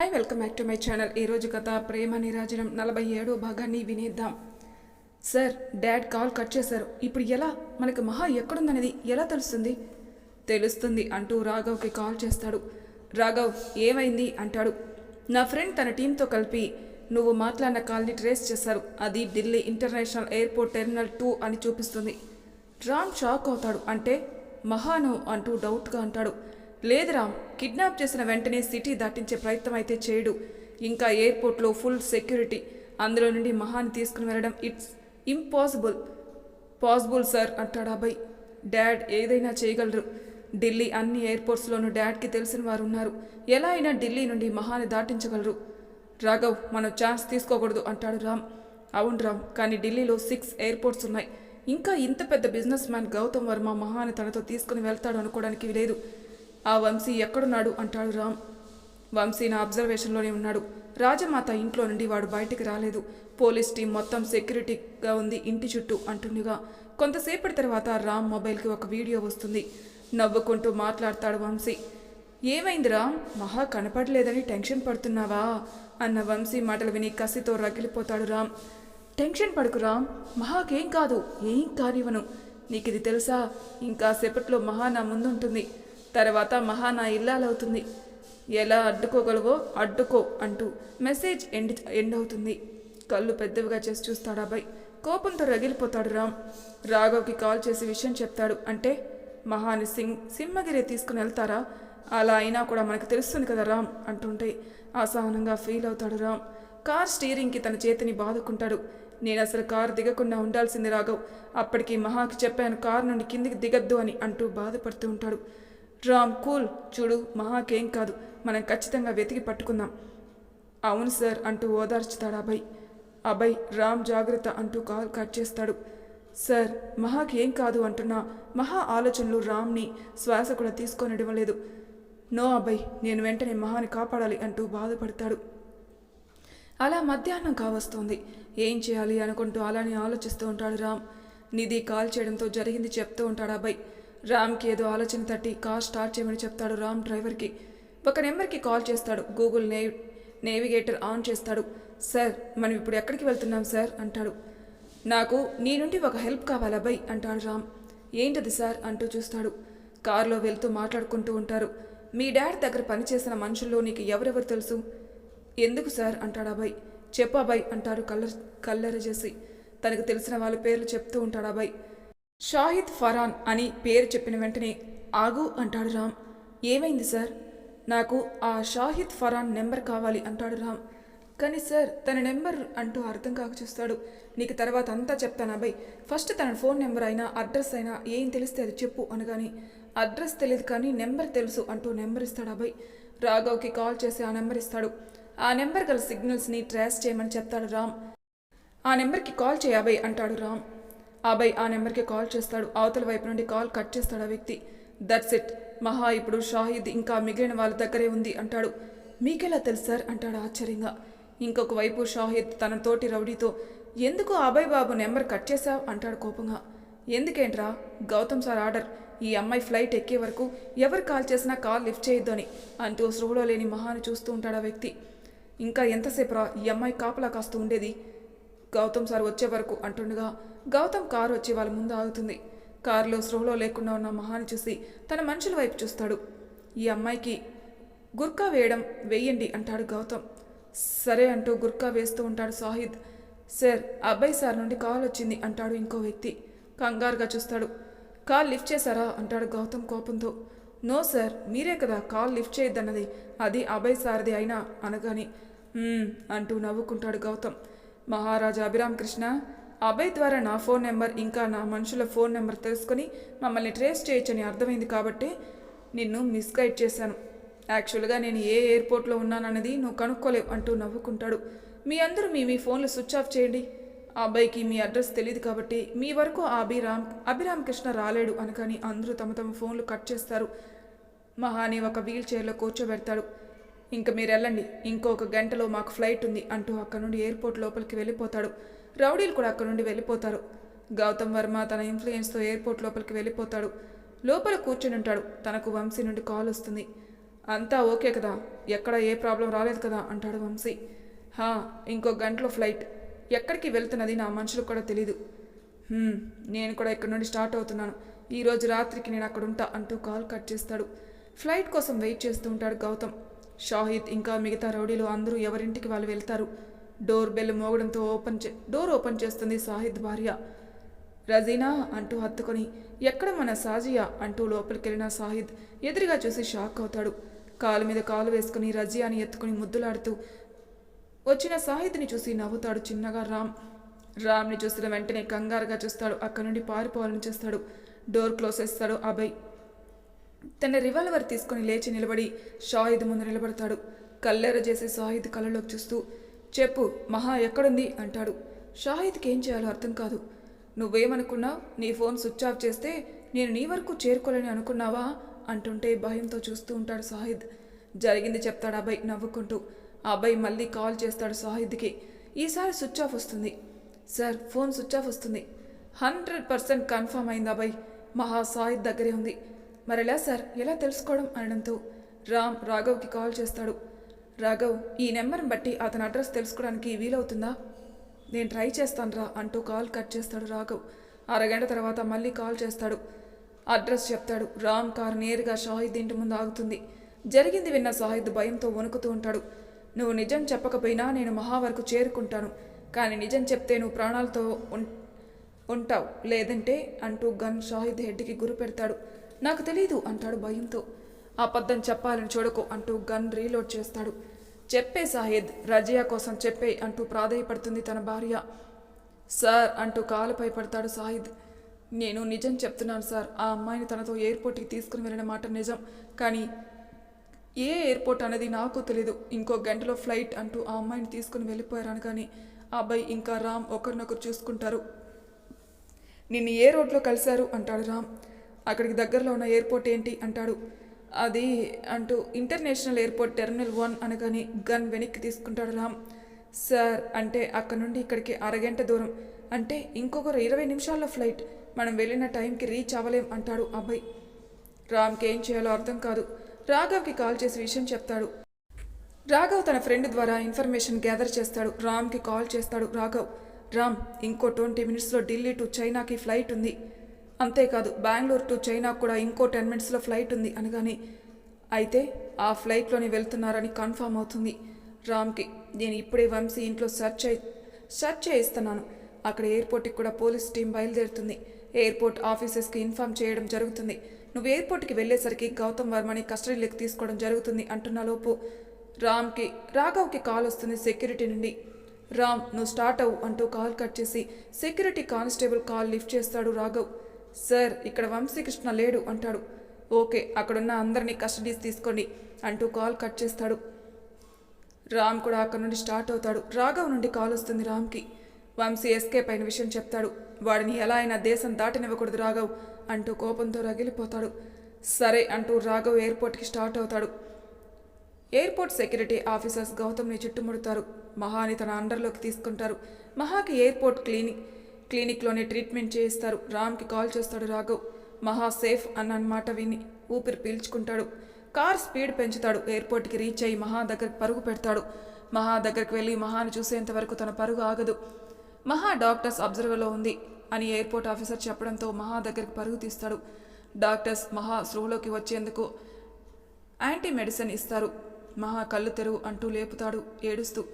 Hi welcome back to my channel ఈరోజు కథ ప్రేమ నిరాజనం నలభై ఏడో భాగాన్ని వినేద్దాం. సార్ డాడ్ కాల్ కట్ చేశారు. ఇప్పుడు ఎలా? మనకి మహా ఎక్కడుందనేది ఎలా తెలుస్తుంది? తెలుస్తుంది అంటూ రాఘవ్కి కాల్ చేస్తాడు. రాఘవ్ ఏమైంది? అంటాడు. నా ఫ్రెండ్ తన టీంతో కలిపి నువ్వు మాట్లాడిన కాల్ని ట్రేస్ చేశారు. అది Delhi international airport terminal two అని చూపిస్తుంది. రామ్ షాక్ అవుతాడు. అంటే మహాను అంటూ డౌట్గా అంటాడు. లేదు రామ్ కిడ్నాప్ చేసిన వెంటనే సిటీ దాటించే ప్రయత్నం అయితే చేయడు ఇంకా ఎయిర్పోర్ట్లో ఫుల్ సెక్యూరిటీ. అందులో నుండి మహాని తీసుకుని వెళ్ళడం ఇట్స్ ఇంపాసిబుల్. పాసిబుల్ సార్ అంటాడు అబ్బాయి డాడ్ ఏదైనా చేయగలరు. ఢిల్లీ అన్ని ఎయిర్పోర్ట్స్లోనూ డాడ్కి తెలిసిన వారు ఉన్నారు ఎలా అయినా ఢిల్లీ నుండి మహాని దాటించగలరు. రాఘవ్ మనం ఛాన్స్ తీసుకోకూడదు అంటాడు రామ్. అవును రామ్ కానీ ఢిల్లీలో సిక్స్ ఎయిర్పోర్ట్స్ ఉన్నాయి. ఇంకా ఇంత పెద్ద బిజినెస్ మ్యాన్ గౌతమ్ వర్మ మహాని తనతో తీసుకుని వెళ్తాడు అనుకోవడానికి లేదు ఆ వంశీ ఎక్కడున్నాడు? అంటాడు రామ్. వంశీ నా అబ్జర్వేషన్లోనే ఉన్నాడు. రాజమాత ఇంట్లో నుండి వాడు బయటికి రాలేదు. పోలీస్ టీం మొత్తం సెక్యూరిటీగా ఉంది ఇంటి చుట్టూ అంటుండగా. కొంతసేపటి తర్వాత రామ్ మొబైల్కి ఒక వీడియో వస్తుంది. నవ్వుకుంటూ మాట్లాడతాడు వంశీ. ఏమైంది రామ్? మహా కనపడలేదని టెన్షన్ పడుతున్నావా? అన్న వంశీ మాటలు విని కసితో రగిలిపోతాడు రామ్. టెన్షన్ పడుకు రామ్. మహాకేం కాదు? ఏం కానివ్వను. నీకు ఇది తెలుసా? ఇంకా సేపట్లో మహా నా ముందుంటుంది. తర్వాత మహా నా ఇల్లాలవుతుంది. ఎలా అడ్డుకోగలవో అడ్డుకో అంటూ మెసేజ్ ఎండ్ ఎండ్ అవుతుంది కళ్ళు పెద్దవిగా చేసి చూస్తాడు అబ్బాయి. కోపంతో రగిలిపోతాడు రామ్. రాఘవ్కి కాల్ చేసి విషయం చెప్తాడు. అంటే మహాని సింగ్ సింహగిరి తీసుకుని వెళ్తారా? అలా అయినా కూడా మనకు తెలుస్తుంది కదా రామ్ అంటుంటే అసహనంగా ఫీల్ అవుతాడు రామ్. కార్ స్టీరింగ్కి తన చేతిని బాదుకుంటాడు. నేను అసలు కారు దిగకుండా ఉండాల్సింది రాఘవ్. అప్పటికి మహాకి చెప్పాను కారు నుండి కిందికి దిగద్దు అని అంటూ బాధపడుతూ ఉంటాడు. రామ్ కూల్. చూడు మహాకేం కాదు. మనం ఖచ్చితంగా వెతికి పట్టుకుందాం. అవును సార్ అంటూ ఓదార్చుతాడు అభయ్. అభయ్ రామ్ జాగ్రత్త అంటూ కాల్ కట్ చేస్తాడు. సార్ మహాకి ఏం కాదు అంటున్నా. మహా ఆలోచనలు రామ్ని శ్వాస కూడా తీసుకొనివ్వలేదు నో అభయ్ నేను వెంటనే మహాని కాపాడాలి అంటూ బాధపడతాడు. అలా మధ్యాహ్నం కావస్తోంది. ఏం చేయాలి అనుకుంటూ అలానే ఆలోచిస్తూ ఉంటాడు రామ్. నిధి కాల్ చేయడంతో జరిగింది చెప్తూ ఉంటాడు అబ్బాయి రామ్కి ఏదో ఆలోచన తట్టి కార్ స్టార్ట్ చేయమని చెప్తాడు రామ్ డ్రైవర్కి. ఒక నెంబర్కి కాల్ చేస్తాడు. గూగుల్ నే నేవిగేటర్ ఆన్ చేస్తాడు. సార్ మనం ఇప్పుడు ఎక్కడికి వెళ్తున్నాం సార్? అంటాడు. నాకు నీ నుండి ఒక హెల్ప్ కావాలి అబ్బాయి అంటాడు రామ్. ఏంటది సార్? అంటూ చూస్తాడు. కారులో వెళ్తూ మాట్లాడుకుంటూ ఉంటారు. మీ డాడ్ దగ్గర పనిచేసిన మనుషుల్లో నీకు ఎవరెవరు తెలుసు? ఎందుకు సార్? అంటాడు అబ్బాయి చెప్పు అబ్బాయి అంటాడు కల్లర్ కల్లెర చేసి తనకు తెలిసిన వాళ్ళ పేర్లు చెప్తూ ఉంటాడు అబ్బాయి షాహిద్ ఫరాన్ అని పేరు చెప్పిన వెంటనే ఆగు అంటాడు రామ్. ఏమైంది సార్? నాకు ఆ షాహిద్ ఫరాన్ నెంబర్ కావాలి అంటాడు రామ్. కానీ సార్ తన నెంబర్ అంటూ అర్థం కాక చూస్తాడు. నీకు తర్వాత అంతా చెప్తాను అబ్బాయి ఫస్ట్ తన ఫోన్ నెంబర్ అయినా అడ్రస్ అయినా ఏం తెలిస్తే అది చెప్పు అనగాని అడ్రస్ తెలియదు కానీ నెంబర్ తెలుసు అంటూ నెంబర్ ఇస్తాడు అబ్బాయి రాఘవ్కి కాల్ చేసి ఆ నెంబర్ ఇస్తాడు. ఆ నెంబర్ గల సిగ్నల్స్ని ట్రేస్ చేయమని చెప్తాడు రామ్. ఆ నెంబర్కి కాల్ చేయబాయ్ అంటాడు రామ్. అభయ్ ఆ నెంబర్కి కాల్ చేస్తాడు. అవతల వైపు నుండి కాల్ కట్ చేస్తాడు ఆ వ్యక్తి. దట్స్ ఇట్ మహా ఇప్పుడు షాహిద్ ఇంకా మిగిలిన వాళ్ళ దగ్గరే ఉంది అంటాడు. మీకెలా తెలుసు సార్? అంటాడు ఆశ్చర్యంగా. ఇంకొక వైపు షాహిద్ తన తోటి రౌడీతో ఎందుకు అభయ్ బాబు నెంబర్ కట్ చేశావు? అంటాడు కోపంగా. ఎందుకేంట్రా? Gautam sir order. ఈ అమ్మాయి ఫ్లైట్ ఎక్కే వరకు ఎవరు కాల్ చేసినా కాల్ లిఫ్ట్ చేయొద్దు అని అంటూ స్పృహలో లేని మహాని చూస్తూ ఉంటాడు ఆ వ్యక్తి. ఇంకా ఎంతసేపు రా ఈ అమ్మాయి కాపలా కాస్తూ ఉండేది? గౌతమ్ సార్ వచ్చే వరకు అంటుండగా గౌతమ్ కారు వచ్చి వాళ్ళ ముందు ఆగుతుంది. కారులో స్పృహలో లేకుండా ఉన్న మహాని చూసి తన మనుషుల వైపు చూస్తాడు. ఈ అమ్మాయికి గుర్కా వేయడం వేయండి అంటాడు గౌతమ్. సరే అంటూ గుర్కా వేస్తూ ఉంటాడు సాహిద్. సార్ అబ్బాయి సార్ నుండి కాల్ వచ్చింది అంటాడు ఇంకో వ్యక్తి. కంగారుగా చూస్తాడు. కాల్ లిఫ్ట్ చేశారా? అంటాడు గౌతమ్ కోపంతో. నో సార్ మీరే కదా కాల్ లిఫ్ట్ చేయొద్దన్నది. అది అభయ్ సార్ది అయినా అనగాని. అంటూ నవ్వుకుంటాడు గౌతమ్. మహారాజా అభిరామ్ కృష్ణ అభయ్ ద్వారా నా ఫోన్ నెంబర్ ఇంకా నా మనుషుల ఫోన్ నెంబర్ తెలుసుకొని మమ్మల్ని ట్రేస్ చేయొచ్చని అర్థమైంది కాబట్టి నిన్ను మిస్గైడ్ చేశాను. యాక్చువల్గా నేను ఏ ఎయిర్పోర్ట్లో ఉన్నానన్నది నువ్వు కనుక్కోలేవు అంటూ నవ్వుకుంటాడు. మీ అందరూ మీ మీ ఫోన్లు స్విచ్ ఆఫ్ చేయండి. ఆ అబ్బాయికి మీ అడ్రస్ తెలియదు కాబట్టి మీ వరకు అభిరామ్ అభిరామ్ కృష్ణ రాలేడు అనకని అందరూ తమ తమ ఫోన్లు కట్ చేస్తారు. మహాని ఒక వీల్ చైర్లో కూర్చోబెడతాడు. ఇంక మీరు వెళ్ళండి. ఇంకొక గంటలో మాకు ఫ్లైట్ ఉంది అంటూ అక్కడ నుండి ఎయిర్పోర్ట్ లోపలికి వెళ్ళిపోతాడు. రౌడీలు కూడా అక్కడ నుండి వెళ్ళిపోతారు. గౌతమ్ వర్మ తన ఇన్ఫ్లుయెన్స్తో ఎయిర్పోర్ట్ లోపలికి వెళ్ళిపోతాడు. లోపల కూర్చుని ఉంటాడు. తనకు వంశీ నుండి కాల్ వస్తుంది. అంతా ఓకే కదా? ఎక్కడ ఏ ప్రాబ్లం రాలేదు కదా? అంటాడు వంశీ. హా ఇంకో గంటలో ఫ్లైట్ ఎక్కడికి వెళ్తున్నది నా మనుషులకు కూడా తెలీదు. నేను కూడా ఇక్కడ నుండి స్టార్ట్ అవుతున్నాను. ఈరోజు రాత్రికి నేను అక్కడ ఉంటా అంటూ కాల్ కట్ చేస్తాడు. ఫ్లైట్ కోసం వెయిట్ చేస్తూ ఉంటాడు గౌతమ్. షాహిద్ ఇంకా మిగతా రౌడీలు అందరూ ఎవరింటికి వాళ్ళు వెళ్తారు? డోర్ బెల్ మోగడంతో ఓపెన్ చే డోర్ ఓపెన్ చేస్తుంది సాహిద్ భార్య. రజీనా అంటూ హత్తుకొని ఎక్కడ మన సాజియా? అంటూ లోపలికెళ్ళిన సాహిద్ ఎదురుగా చూసి షాక్ అవుతాడు. కాలు మీద కాలు వేసుకుని రజియాని ఎత్తుకుని ముద్దులాడుతూ వచ్చిన సాహిద్ని చూసి నవ్వుతాడు చిన్నగా రామ్. రామ్ని చూసిన వెంటనే కంగారుగా చూస్తాడు అక్కడి నుండి పారిపోవాలని చూస్తాడు. డోర్ క్లోజ్ చేస్తాడు అభయ్. తన రివాల్వర్ తీసుకుని లేచి నిలబడి షాహిద్ ముందు నిలబడతాడు. కల్లెర చేసి సాహిద్ కళ్ళలోకి చూస్తూ చెప్పు మహా ఎక్కడుంది? అంటాడు. షాహిద్కి ఏం చేయాలో అర్థం కాదు. నువ్వేమనుకున్నావు? నీ ఫోన్ స్విచ్ ఆఫ్ చేస్తే నేను నీ వరకు చేరుకోలేని అనుకున్నావా? అంటుంటే భయంతో చూస్తూ ఉంటాడు సాహిద్ జరిగింది చెప్తాడు అబ్బాయి నవ్వుకుంటూ. ఆ అబ్బాయి మళ్ళీ కాల్ చేస్తాడు సాహిద్కి ఈసారి స్విచ్ ఆఫ్ వస్తుంది. సార్ ఫోన్ స్విచ్ ఆఫ్ వస్తుంది. హండ్రెడ్ పర్సెంట్ కన్ఫర్మ్ అయింది అబ్బాయి మహా సాహిద్ దగ్గరే ఉంది. మరెలా సార్? ఎలా తెలుసుకోవడం అనడంతో. రామ్ రాఘవ్కి కాల్ చేస్తాడు. రాఘవ్ ఈ నెంబర్ని బట్టి అతని అడ్రస్ తెలుసుకోవడానికి వీలవుతుందా? నేను ట్రై చేస్తానురా అంటూ కాల్ కట్ చేస్తాడు రాఘవ్. అరగంట తర్వాత మళ్ళీ కాల్ చేస్తాడు. అడ్రస్ చెప్తాడు. రామ్ కార్ నేరుగా షాహిద్ ఇంటి ముందు ఆగుతుంది. జరిగింది విన్న షాహిద్ భయంతో వణుకుతూ ఉంటాడు. నువ్వు నిజం చెప్పకపోయినా నేను మహా వరకు చేరుకుంటాను. కానీ నిజం చెప్తే నువ్వు ప్రాణాలతో ఉం ఉంటావు. లేదంటే అంటూ గన్ షాహిద్ హెడ్కి గురి పెడతాడు. నాకు తెలీదు అంటాడు భయంతో. అబద్ధం చెప్పాలని చూడకు అంటూ గన్ రీలోడ్ చేస్తాడు. చెప్పే సాహిద్ రజియా కోసం చెప్పే అంటూ ప్రాధేయపడుతుంది తన భార్య. సార్ అంటూ కాలుపై పడతాడు సాహిద్ నేను నిజం చెప్తున్నాను సార్. ఆ అమ్మాయిని తనతో ఎయిర్పోర్ట్కి తీసుకుని వెళ్ళిన మాట నిజం. కానీ ఏ ఎయిర్పోర్ట్ అనేది నాకు తెలీదు. ఇంకో గంటలో ఫ్లైట్ అంటూ ఆ అమ్మాయిని తీసుకుని వెళ్ళిపోయారని కానీ ఆ అబ్బాయి ఇంకా రామ్ ఒకరినొకరు చూసుకుంటారు. నిన్ను ఏ రోడ్లో కలిశారు? అంటాడు రామ్. అక్కడికి దగ్గరలో ఉన్న ఎయిర్పోర్ట్ ఏంటి? అంటాడు. అది అంటూ ఇంటర్నేషనల్ ఎయిర్పోర్ట్ టెర్మినల్ వన్ అనగానే గన్ వెనక్కి తీసుకుంటాడు రామ్. సార్ అంటే అక్కడ నుండి ఇక్కడికి అరగంట దూరం. అంటే ఇంకొక ఇరవై నిమిషాల్లో ఫ్లైట్. మనం వెళ్ళిన టైంకి రీచ్ అవ్వలేం అంటాడు అబ్బాయి. రామ్కి ఏం చేయాలో అర్థం కాదు. రాఘవ్కి కాల్ చేసి విషయం చెప్తాడు. రాఘవ్ తన ఫ్రెండ్ ద్వారా ఇన్ఫర్మేషన్ గ్యాదర్ చేస్తాడు. రామ్కి కాల్ చేస్తాడు రాఘవ్. రామ్ ఇంకో ట్వంటీ మినిట్స్లో ఢిల్లీ టు చైనాకి ఫ్లైట్ ఉంది. అంతేకాదు బెంగళూరు టు చైనా కూడా ఇంకో టెన్ మినిట్స్లో ఫ్లైట్ ఉంది అనగానే అయితే ఆ ఫ్లైట్లోనే వెళ్తున్నారని కన్ఫామ్ అవుతుంది. రామ్కి నేను ఇప్పుడే వంశీ ఇంట్లో సెర్చ్ అయి సెర్చ్ చేయిస్తున్నాను. అక్కడ ఎయిర్పోర్ట్కి కూడా పోలీస్ టీం బయలుదేరుతుంది. ఎయిర్పోర్ట్ ఆఫీసెస్కి ఇన్ఫామ్ చేయడం జరుగుతుంది. నువ్వు ఎయిర్పోర్ట్కి వెళ్ళేసరికి గౌతమ్ వర్మని కస్టడీలోకి తీసుకోవడం జరుగుతుంది అంటున్న లోపు రామ్కి రాఘవ్కి కాల్ వస్తుంది సెక్యూరిటీ నుండి. రామ్ నువ్వు స్టార్ట్ అవ్వు అంటూ కాల్ కట్ చేసి సెక్యూరిటీ కానిస్టేబుల్ కాల్ లిఫ్ట్ చేస్తాడు రాఘవ్. సార్ ఇక్కడ వంశీకృష్ణ లేడు అంటాడు. ఓకే అక్కడున్న అందరినీ కస్టడీస్ తీసుకోండి అంటూ కాల్ కట్ చేస్తాడు. రామ్ కూడా అక్కడ నుండి స్టార్ట్ అవుతాడు. రాఘవ్ నుండి కాల్ వస్తుంది రామ్కి. వంశీ ఎస్కేప్ అయిన విషయం చెప్తాడు. వాడిని ఎలా అయినా దేశం దాటనివ్వకూడదు రాఘవ్ అంటూ కోపంతో రగిలిపోతాడు. సరే అంటూ రాఘవ్ ఎయిర్పోర్ట్కి స్టార్ట్ అవుతాడు. ఎయిర్పోర్ట్ సెక్యూరిటీ ఆఫీసర్స్ గౌతమ్ని చుట్టుముడతారు. మహాని తన అండర్లోకి తీసుకుంటారు. మహాకి ఎయిర్పోర్ట్ క్లీనింగ్ క్లినిక్లోనే ట్రీట్మెంట్ చేయిస్తారు. రామ్కి కాల్ చేస్తాడు రాఘవ్. మహా సేఫ్ అన్న మాట విని ఊపిరి పీల్చుకుంటాడు. Car speed పెంచుతాడు. ఎయిర్పోర్ట్కి రీచ్ అయ్యి మహా దగ్గరికి పరుగు పెడతాడు. మహా దగ్గరికి వెళ్ళి మహాని చూసేంత వరకు తన పరుగు ఆగదు. మహా డాక్టర్స్ అబ్జర్వర్లో ఉంది అని ఎయిర్పోర్ట్ ఆఫీసర్ చెప్పడంతో మహా దగ్గరికి పరుగు తీస్తాడు. డాక్టర్స్ మహా స్పృహలోకి వచ్చేందుకు యాంటీ మెడిసిన్ ఇస్తారు. మహా కళ్ళు తెరువు అంటూ లేపుతాడు ఏడుస్తూ.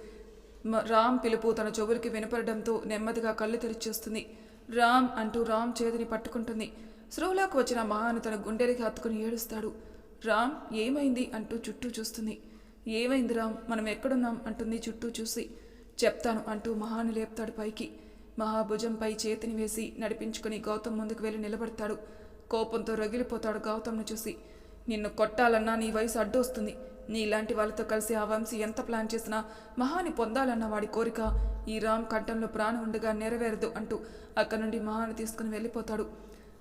రామ్ పిలుపు తన చెవులకి వినపడడంతో నెమ్మదిగా కళ్ళు తెరిచేస్తుంది రామ్ అంటూ రామ్ చేతిని పట్టుకుంటుంది. స్పృహలోకి వచ్చిన మహాను తన గుండెలకి హత్తుకుని ఏడుస్తాడు. రామ్ ఏమైంది? అంటూ చుట్టూ చూస్తుంది. ఏమైంది రామ్? మనం ఎక్కడున్నాం? అంటుంది చుట్టూ చూసి. చెప్తాను అంటూ మహాను లేపుతాడు పైకి. మహాభుజంపై చేతిని వేసి నడిపించుకుని గౌతమ్ ముందుకు వెళ్ళి నిలబడతాడు. కోపంతో రగిలిపోతాడు గౌతమ్ను చూసి. నిన్ను కొట్టాలన్నా నీ వయసు అడ్డొస్తుంది. నీలాంటి వాళ్ళతో కలిసి ఆ వంశీ ఎంత ప్లాన్ చేసినా మహాని పొందాలన్న వాడి కోరిక ఈ రామ్ కంఠంలో ప్రాణం ఉండగా నెరవేరదు అంటూ అక్కడి నుండి మహాని తీసుకుని వెళ్ళిపోతాడు.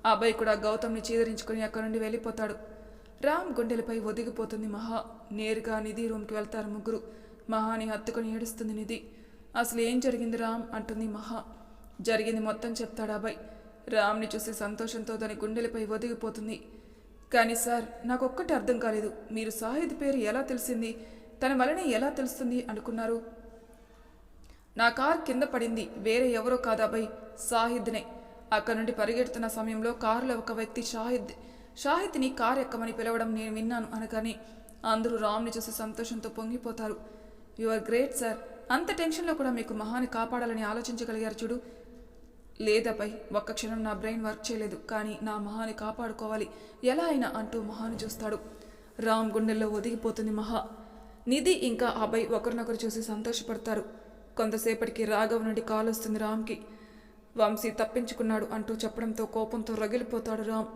ఆ అబ్బాయి కూడా గౌతమ్ని చీదరించుకుని అక్కడి నుండి వెళ్ళిపోతాడు. రామ్ గుండెలపై ఒదిగిపోతుంది మహా. నేరుగా నిధి రూమ్కి వెళ్తారు ముగ్గురు. మహాని హత్తుకుని ఏడుస్తుంది నిధి. అసలు ఏం జరిగింది రామ్? అంటుంది మహా. జరిగింది మొత్తం చెప్తాడు అబ్బాయి. రామ్ని చూసి సంతోషంతో దాని గుండెలపై ఒదిగిపోతుంది. కానీ సార్ నాకు ఒక్కటి అర్థం కాలేదు. మీరు సాహిద్ పేరు ఎలా తెలిసింది? తన వలనే ఎలా తెలుస్తుంది అనుకున్నారు? నా కార్ కింద పడింది. వేరే ఎవరో కాదాబై సాహిద్నే అక్కడి నుండి పరిగెడుతున్న సమయంలో కారులో ఒక వ్యక్తి షాహిద్ షాహిద్ని కార్ ఎక్కమని పిలవడం నేను విన్నాను అనగానే అందరూ రామ్ని చూసి సంతోషంతో పొంగిపోతారు. You are great sir. అంత టెన్షన్లో కూడా మీకు మహాని కాపాడాలని ఆలోచించగలిగారు చూడు. లేదపై ఒక్క క్షణం నా బ్రెయిన్ వర్క్ చేయలేదు కానీ నా మహాని కాపాడుకోవాలి. ఎలా అయినా అంటూ మహాను చూస్తాడు. రామ్ గుండెల్లో ఒదిగిపోతుంది మహా. నిధి ఇంకా అభయ్ ఒకరినొకరు చూసి సంతోషపడతారు. కొంతసేపటికి రాఘవ్ నుండి కాల్ వస్తుంది రామ్కి. వంశీ తప్పించుకున్నాడు అంటూ చెప్పడంతో కోపంతో రగిలిపోతాడు రామ్.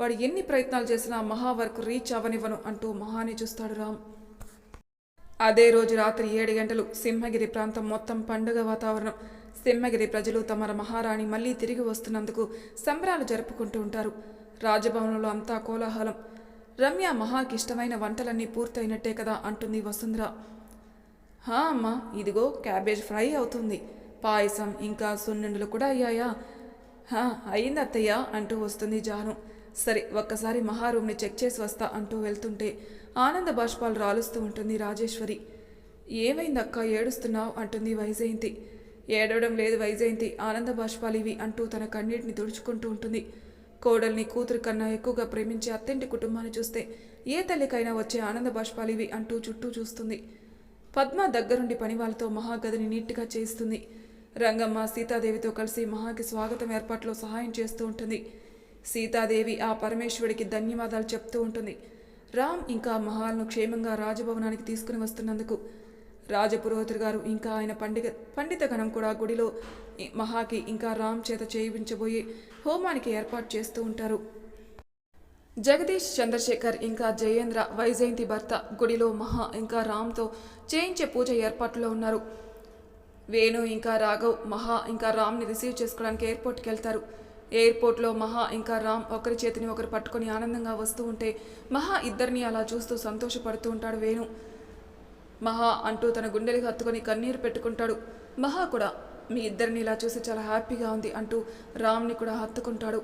వాడు ఎన్ని ప్రయత్నాలు చేసినా మహా వరకు రీచ్ అవ్వనివ్వను అంటూ మహాని చూస్తాడు రామ్. అదే రోజు రాత్రి ఏడు గంటలు సింహగిరి ప్రాంతం మొత్తం పండుగ వాతావరణం. సింహగిరి ప్రజలు తమ మహారాణి మళ్ళీ తిరిగి వస్తున్నందుకు సంబరాలు జరుపుకుంటూ ఉంటారు. రాజభవనంలో అంతా కోలాహలం. రమ్య మహాకి ఇష్టమైన వంటలన్నీ పూర్తయినట్టే కదా అంటుంది వసుంధర. హా అమ్మా ఇదిగో క్యాబేజ్ ఫ్రై అవుతుంది. పాయసం ఇంకా సున్నుండలు కూడా అయ్యాయా? హా అయింది అత్తయ్య అంటూ వస్తుంది జాను. సరే ఒక్కసారి మహారూమ్ని చెక్ చేసి వస్తా అంటూ వెళ్తుంటే ఆనంద బాష్పాలు రాలుస్తూ ఉంటుంది రాజేశ్వరి. ఏమైంది అక్క ఏడుస్తున్నావు? అంటుంది వైజయంతి. ఏడవడం లేదు వైజయంతి ఆనంద బాష్పాలివి అంటూ తన కన్నీటిని తుడుచుకుంటూ ఉంటుంది. కోడల్ని కూతురు కన్నా ఎక్కువగా ప్రేమించే అత్తింటి కుటుంబాన్ని చూస్తే ఏ తల్లికైనా వచ్చే ఆనంద బాష్పాలివి అంటూ చుట్టూ చూస్తుంది. పద్మ దగ్గరుండి పని వాళ్ళతో మహాగదిని నీట్గా చేయిస్తుంది. రంగమ్మ సీతాదేవితో కలిసి మహాకి స్వాగతం ఏర్పాట్లో సహాయం చేస్తూ ఉంటుంది. సీతాదేవి ఆ పరమేశ్వరుడికి ధన్యవాదాలు చెప్తూ ఉంటుంది. రామ్ ఇంకా మహాల్ను క్షేమంగా రాజభవనానికి తీసుకుని వస్తున్నందుకు రాజపురోహితుడు గారు ఇంకా ఆయన పండిత పండిత గణం కూడా గుడిలో మహాకి ఇంకా రామ్ చేత చేయించబోయే హోమానికి ఏర్పాటు చేస్తూ ఉంటారు. జగదీష్ చంద్రశేఖర్ ఇంకా జయేంద్ర వైజయంతి భర్త గుడిలో మహా ఇంకా రామ్తో చేయించే పూజ ఏర్పాట్లో ఉన్నారు. వేణు ఇంకా రాఘవ్ మహా ఇంకా రామ్ని రిసీవ్ చేసుకోవడానికి ఎయిర్పోర్ట్కి వెళ్తారు. ఎయిర్పోర్ట్లో మహా ఇంకా రామ్ ఒకరి చేతిని ఒకరు పట్టుకొని ఆనందంగా వస్తూ ఉంటే మహా ఇద్దరిని అలా చూస్తూ సంతోషపడుతూ ఉంటాడు వేణు. మహా అంటూ తన గుండెలకు హత్తుకొని కన్నీరు పెట్టుకుంటాడు. మహా కూడా మీ ఇద్దరిని ఇలా చూసి చాలా హ్యాపీగా ఉంది అంటూ రామ్ని కూడా హత్తుకుంటాడు.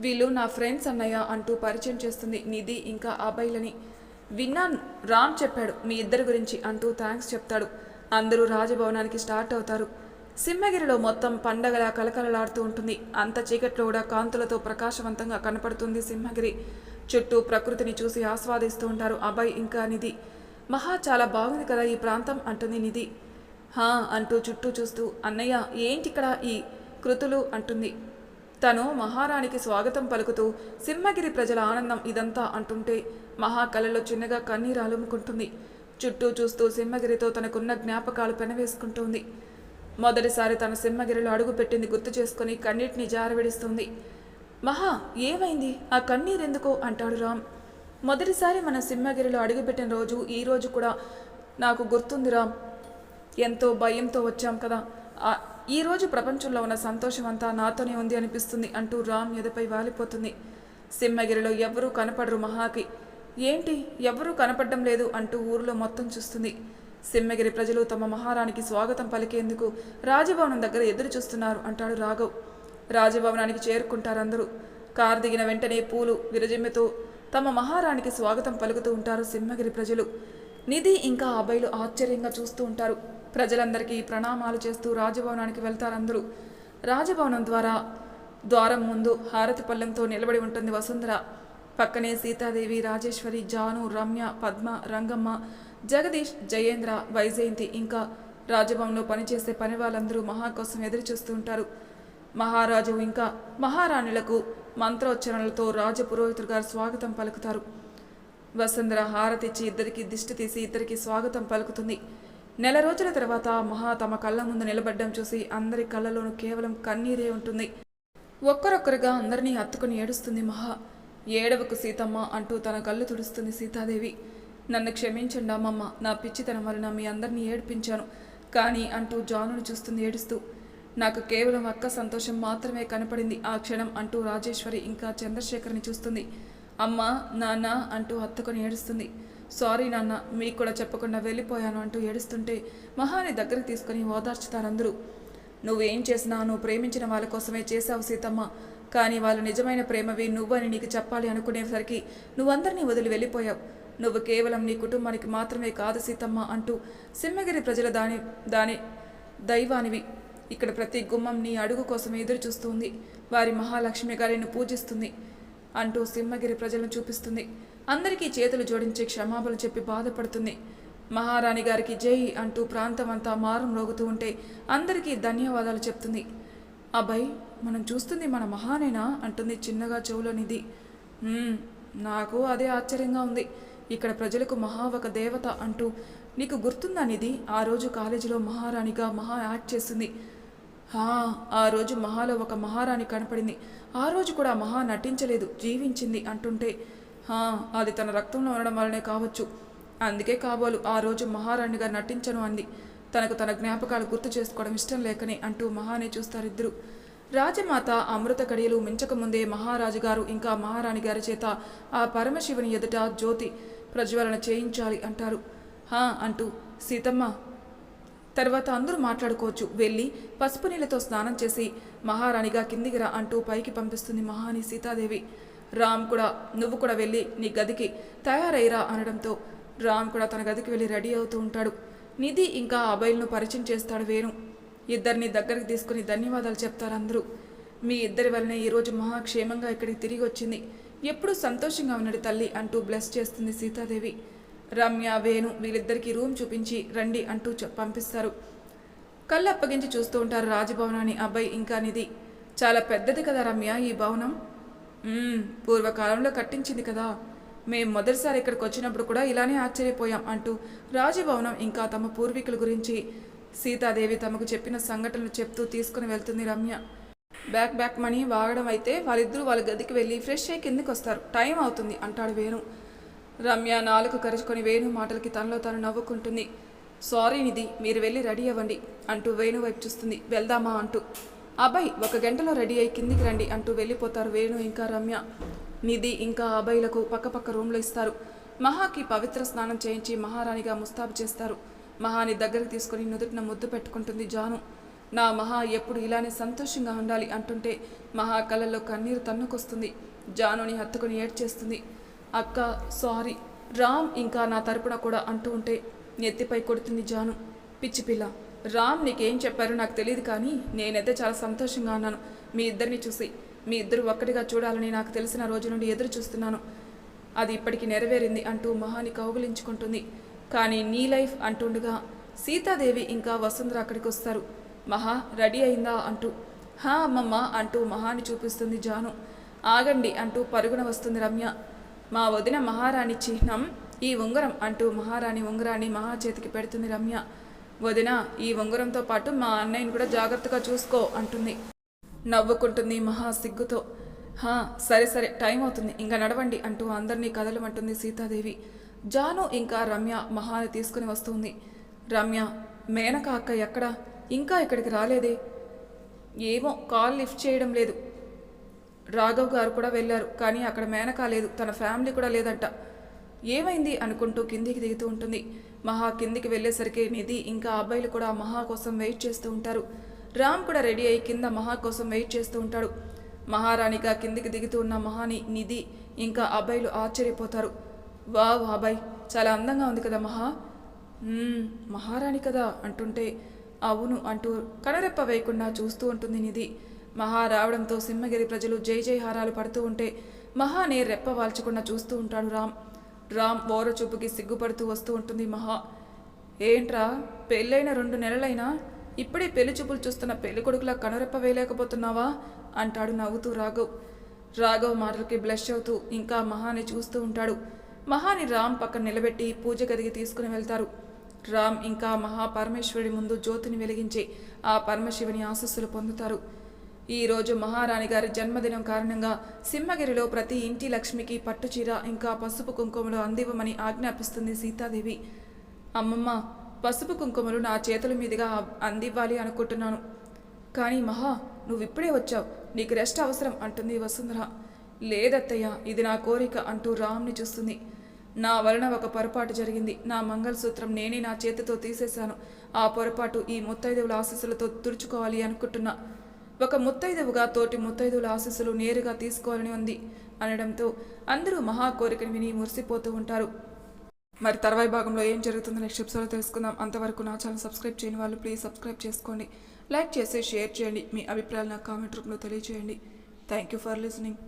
వీళ్ళు నా ఫ్రెండ్స్ అన్నయ్య అంటూ పరిచయం చేస్తుంది నిధి ఇంకా అబ్బాయిలని. విన్నాను రామ్ చెప్పాడు మీ ఇద్దరి గురించి అంటూ థ్యాంక్స్ చెప్తాడు. అందరూ రాజభవనానికి స్టార్ట్ అవుతారు. సింహగిరిలో మొత్తం పండగలా కలకలలాడుతూ ఉంటుంది. అంత చీకట్లో కూడా కాంతులతో ప్రకాశవంతంగా కనపడుతుంది సింహగిరి. చుట్టూ ప్రకృతిని చూసి ఆస్వాదిస్తూ ఉంటారు అబ్బాయి ఇంకా నిధి. మహా చాలా బాగుంది కదా ఈ ప్రాంతం అంటుంది నిధి. హా అంటూ చుట్టూ చూస్తూ అన్నయ్య ఏంటి ఇక్కడ ఈ కృతులు? అంటుంది. తను మహారాణికి స్వాగతం పలుకుతూ సింహగిరి ప్రజల ఆనందం ఇదంతా అంటుంటే మహా కళ్ళలో చిన్నగా కన్నీరు అలుముకుంటుంది చుట్టూ చూస్తూ సింహగిరితో తనకున్న జ్ఞాపకాలు పెనవేసుకుంటుంది. మొదటిసారి తన సింహగిరిలో అడుగు పెట్టింది గుర్తు చేసుకుని కన్నీటిని జారవిడిస్తుంది. మహా ఏమైంది? ఆ కన్నీరెందుకో? అంటాడు రామ్. మొదటిసారి మన సింహగిరిలో అడుగుపెట్టిన రోజు ఈ రోజు కూడా నాకు గుర్తుంది రామ్ ఎంతో భయంతో వచ్చాం కదా. ఈరోజు ప్రపంచంలో ఉన్న సంతోషం అంతా నాతోనే ఉంది అనిపిస్తుంది అంటూ రామ్ ఎదపై వాలిపోతుంది. సింహగిరిలో ఎవ్వరూ కనపడరు మహాకి. ఏంటి? ఎవ్వరూ కనపడడం లేదు అంటూ ఊరిలో మొత్తం చూస్తుంది. సింహగిరి ప్రజలు తమ మహారాణికి స్వాగతం పలికేందుకు రాజభవనం దగ్గర ఎదురు చూస్తున్నారు అంటాడు రాఘవ్. రాజభవనానికి చేరుకుంటారు అందరూ. కారు దిగిన వెంటనే పూలు విరజిమ్మెతో తమ మహారాణికి స్వాగతం పలుకుతూ ఉంటారు సింహగిరి ప్రజలు. నిధి ఇంకా అబ్బాయిలు ఆశ్చర్యంగా చూస్తూ ఉంటారు. ప్రజలందరికీ ప్రణామాలు చేస్తూ రాజభవనానికి వెళ్తారు అందరూ. రాజభవనం ద్వారా ద్వారం ముందు హారతి పళ్ళెంతో నిలబడి ఉంటుంది వసుంధర. పక్కనే సీతాదేవి రాజేశ్వరి జాను రమ్య పద్మ రంగమ్మ జగదీష్ జయేంద్ర వైజయంతి ఇంకా రాజభవన్లో పనిచేసే పని వాళ్ళందరూ మహా కోసం ఎదురు చూస్తూ ఉంటారు. మహారాజు ఇంకా మహారాణులకు మంత్రోచ్చరణలతో రాజపురోహితుడు గారు స్వాగతం పలుకుతారు. వసుంధర హారతిచ్చి ఇద్దరికి దిష్టి తీసి ఇద్దరికి స్వాగతం పలుకుతుంది. నెల రోజుల తర్వాత మహా తమ కళ్ళ ముందు నిలబడ్డం చూసి అందరి కళ్ళలోనూ కేవలం కన్నీరే ఉంటుంది. ఒక్కరొక్కరుగా అందరినీ హత్తుకుని ఏడుస్తుంది మహా. ఏడవకు సీతమ్మ అంటూ తన కళ్ళు తుడుస్తుంది సీతాదేవి. నన్ను క్షమించండి అమ్మమ్మ నా పిచ్చితనం వలన మీ అందరినీ ఏడిపించాను. కానీ అంటూ జానుని చూస్తుంది ఏడుస్తూ నాకు కేవలం అక్క సంతోషం మాత్రమే కనపడింది ఆ క్షణం అంటూ రాజేశ్వరి ఇంకా చంద్రశేఖర్ని చూస్తుంది. అమ్మ నాన్న అంటూ హత్తుకొని ఏడుస్తుంది. సారీ నాన్న మీకు కూడా చెప్పకుండా వెళ్ళిపోయాను అంటూ ఏడుస్తుంటే మహాని దగ్గరికి తీసుకుని ఓదార్చుతారందరూ. నువ్వేం చేసినా నువ్వు ప్రేమించిన వాళ్ళ కోసమే చేశావు సీతమ్మ. కానీ వాళ్ళు నిజమైన ప్రేమవి నువ్వని నీకు చెప్పాలి అనుకునేసరికి నువ్వందరినీ వదిలి వెళ్ళిపోయావు. నువ్వు కేవలం నీ కుటుంబానికి మాత్రమే కాదు సీతమ్మ అంటూ సింహగిరి ప్రజల దాని దాని దైవానివి ఇక్కడ ప్రతి గుమ్మం నీ అడుగు కోసం ఎదురు చూస్తుంది. వారి మహాలక్ష్మి గారిని పూజిస్తుంది. అంటూ సింహగిరి ప్రజలను చూపిస్తుంది. అందరికీ చేతులు జోడించి క్షమాపణలు చెప్పి బాధపడుతుంది. మహారాణి గారికి జై అంటూ ప్రాంతం అంతా మారం రోగుతూ ఉంటే అందరికీ ధన్యవాదాలు చెప్తుంది. అబ్బాయి మనం చూస్తుంది మన మహానేనా? అంటుంది చిన్నగా చెవులనిది నాకు అదే ఆశ్చర్యంగా ఉంది. ఇక్కడ ప్రజలకు మహా ఒక దేవత అంటూ నీకు గుర్తుందా నిధి? ఆ రోజు కాలేజీలో మహారాణిగా మహా యాక్ట్ చేసింది. ఆ రోజు మహాలో ఒక మహారాణి కనపడింది. ఆ రోజు కూడా మహా నటించలేదు జీవించింది అంటుంటే. హా అది తన రక్తంలో ఉండడం వల్లనే కావచ్చు. అందుకే కాబోలు ఆ రోజు మహారాణిగా నటించను అంది. తనకు తన జ్ఞాపకాలు గుర్తు చేసుకోవడం ఇష్టం లేకనే అంటూ మహానే చూస్తారిద్దరు. రాజమాత అమృత కడియలు మించకముందే మహారాజు గారు ఇంకా మహారాణి గారి చేత ఆ పరమశివుని ఎదుట జ్యోతి ప్రజ్వలన చేయించాలి అంటారు. హా అంటూ సీతమ్మ తర్వాత అందరూ మాట్లాడుకోవచ్చు. వెళ్ళి పసుపు నీళ్ళతో స్నానం చేసి మహారాణిగా కిందికి రా అంటూ పైకి పంపిస్తుంది మహాని సీతాదేవి. రామ్ కూడా నువ్వు కూడా వెళ్ళి నీ గదికి తయారైరా అనడంతో రామ్ కూడా తన గదికి వెళ్ళి రెడీ అవుతూ ఉంటాడు. నిధి ఇంకా అభయ్ను పరిచయం చేస్తాడు వేణు. ఇద్దరిని దగ్గరికి తీసుకుని ధన్యవాదాలు చెప్తారు అందరూ. మీ ఇద్దరి వల్లనే ఈరోజు మహాక్షేమంగా ఇక్కడికి తిరిగి వచ్చింది. ఎప్పుడూ సంతోషంగా ఉన్నాడు తల్లి అంటూ బ్లెస్ చేస్తుంది సీతాదేవి. రమ్య వేణు వీళ్ళిద్దరికీ రూమ్ చూపించి రండి అంటూ పంపిస్తారు. కళ్ళు అప్పగించి చూస్తూ ఉంటారు రాజభవనాన్ని అబ్బాయి ఇంకా నిధి. చాలా పెద్దది కదా రమ్య ఈ భవనం? పూర్వకాలంలో కట్టించింది కదా. మేం మొదటిసారి ఇక్కడికి వచ్చినప్పుడు కూడా ఇలానే ఆశ్చర్యపోయాం అంటూ రాజభవనం ఇంకా తమ పూర్వీకుల గురించి సీతాదేవి తమకు చెప్పిన సంఘటనలు చెప్తూ తీసుకుని వెళ్తుంది రమ్య. బ్యాక్ బ్యాక్ మనీ వాగడం అయితే వాళ్ళిద్దరూ వాళ్ళ గదికి వెళ్ళి ఫ్రెష్ అయ్యి కిందకి వస్తారు టైం అవుతుంది అంటాడు వేణు. రమ్య నాలుగు కరుచుకొని వేణు మాటలకి తనలో తాను నవ్వుకుంటుంది. సారీ నిధి మీరు వెళ్ళి రెడీ అవ్వండి అంటూ వేణు వైపు చూస్తుంది. వెళ్దామా? అంటూ. అబ్బాయి ఒక గంటలో రెడీ అయి కిందికి రండి అంటూ వెళ్ళిపోతారు వేణు ఇంకా రమ్య. నిధి ఇంకా అబ్బాయిలకు పక్కపక్క రూమ్లో ఇస్తారు. మహాకి పవిత్ర స్నానం చేయించి మహారాణిగా ముస్తాబు చేస్తారు. మహాని దగ్గరికి తీసుకుని నుదుటిన ముద్దు పెట్టుకుంటుంది జాను. నా మహా ఎప్పుడు ఇలానే సంతోషంగా ఉండాలి అంటుంటే మహా కళ్ళల్లో కన్నీరు తన్నుకొస్తుంది. జానుని హత్తుకుని ఏడ్చేస్తుంది. అక్క సారీ. రామ్ ఇంకా నా తరపున కూడా అంటూ ఉంటే నెత్తిపై కొడుతుంది జాను. పిచ్చి పిల్ల రామ్ నీకేం చెప్పారో నాకు తెలియదు కానీ నేనైతే చాలా సంతోషంగా ఉన్నాను. మీ ఇద్దరిని చూసి మీ ఇద్దరు ఒక్కటిగా చూడాలని నాకు తెలిసిన రోజు నుండి ఎదురు చూస్తున్నాను. అది ఇప్పటికి నెరవేరింది అంటూ మహాని కౌగులించుకుంటుంది. కానీ నీ లైఫ్ అంటుండగా సీతాదేవి ఇంకా వసుంధర అక్కడికి వస్తారు. మహా రెడీ అయిందా? అంటూ. హా అమ్మమ్మ అంటూ మహాని చూపిస్తుంది జాను. ఆగండి అంటూ పరుగున వస్తుంది రమ్య. మా వదిన మహారాణి చిహ్నం ఈ ఉంగరం అంటూ మహారాణి ఉంగరాన్ని మహా చేతికి పెడుతుంది రమ్య. వదిన ఈ ఉంగరంతో పాటు మా అన్నయ్యని కూడా జాగ్రత్తగా చూసుకో అంటుంది. నవ్వుకుంటుంది మహా సిగ్గుతో హా సరే సరే టైం అవుతుంది. ఇంకా నడవండి అంటూ అందరినీ కదలమంటుంది సీతాదేవి. జాను ఇంకా రమ్య మహాని తీసుకుని వస్తుంది. రమ్య మేనక అక్క ఎక్కడా? ఇంకా ఇక్కడికి రాలేదే? ఏమో కాల్ లిఫ్ట్ చేయడం లేదు. రాఘవ్ గారు కూడా వెళ్ళారు. కానీ అక్కడ మేనకా లేదు. తన ఫ్యామిలీ కూడా లేదంట. ఏమైంది? అనుకుంటూ కిందికి దిగుతూ ఉంటుంది. మహా కిందికి వెళ్ళేసరికి నిధి ఇంకా అబ్బాయిలు కూడా మహా కోసం వెయిట్ చేస్తూ ఉంటారు. రామ్ కూడా రెడీ అయి కింద మహా కోసం వెయిట్ చేస్తూ ఉంటాడు. మహారాణిగా కిందికి దిగుతూ ఉన్న మహాని నిధి ఇంకా అబ్బాయిలు ఆశ్చర్యపోతారు. వావ్ అబ్బాయి చాలా అందంగా ఉంది కదా మహా. మహారాణి కదా అంటుంటే అవును అంటూ కనరెప్ప వేయకుండా చూస్తూ ఉంటుంది నిధి. మహా రావడంతో సింహగిరి ప్రజలు జై జయహారాలు పడుతూ ఉంటే మహానే రెప్ప వాల్చకుండా చూస్తూ ఉంటాడు రామ్. రామ్ ఓర చూపుకి సిగ్గుపడుతూ వస్తూ ఉంటుంది మహా. ఏంట్రా పెళ్ళైన రెండు నెలలైనా ఇప్పుడే పెళ్ళి చూపులు చూస్తున్న పెళ్ళి కొడుకులా కనురెప్ప వేయలేకపోతున్నావా? అంటాడు నవ్వుతూ రాఘవ్. రాఘవ్ మాటలకి బ్లష్ అవుతూ ఇంకా మహాని చూస్తూ ఉంటాడు. మహాని రామ్ పక్కన నిలబెట్టి పూజ గదికి తీసుకుని వెళ్తారు. రామ్ ఇంకా మహా పరమేశ్వరుడి ముందు జ్యోతిని వెలిగించి ఆ పరమశివుని ఆశస్సులు పొందుతారు. ఈ రోజు మహారాణి గారి జన్మదినం కారణంగా సింహగిరిలో ప్రతి ఇంటి లక్ష్మికి పట్టుచీర ఇంకా పసుపు కుంకుమలు అందివ్వమని ఆజ్ఞాపిస్తుంది సీతాదేవి. అమ్మమ్మ పసుపు కుంకుమలు నా చేతుల మీదుగా అందివ్వాలి అనుకుంటున్నాను. కానీ మహా నువ్వు ఇప్పుడే వచ్చావు. నీకు రెస్ట్ అవసరం అంటుంది వసుంధర. లేదత్తయ్య ఇది నా కోరిక అంటూ రామ్ని చూస్తుంది. నా వలన ఒక పొరపాటు జరిగింది. నా మంగళసూత్రం నేనే నా చేతితో తీసేశాను. ఆ పొరపాటు ఈ ముత్తైదువుల ఆశీస్సులతో తుడుచుకోవాలి అనుకుంటున్నా. ఒక ముత్తైదువుగా తోటి ముత్తైదువుల ఆశీస్సులు నేరుగా తీసుకోవాలని ఉంది అనడంతో అందరూ మహా కోరికను విని మురిసిపోతూ ఉంటారు. మరి తర్వాయి భాగంలో ఏం జరుగుతుందో నెక్స్ట్ ఎపిసోడ్లో తెలుసుకుందాం. అంతవరకు నా ఛానల్ సబ్స్క్రైబ్ చేయని వాళ్ళు ప్లీజ్ సబ్స్క్రైబ్ చేసుకోండి. లైక్ చేసి షేర్ చేయండి. మీ అభిప్రాయాలు నాకు కామెంట్ రూపంలో తెలియజేయండి. Thank you for listening.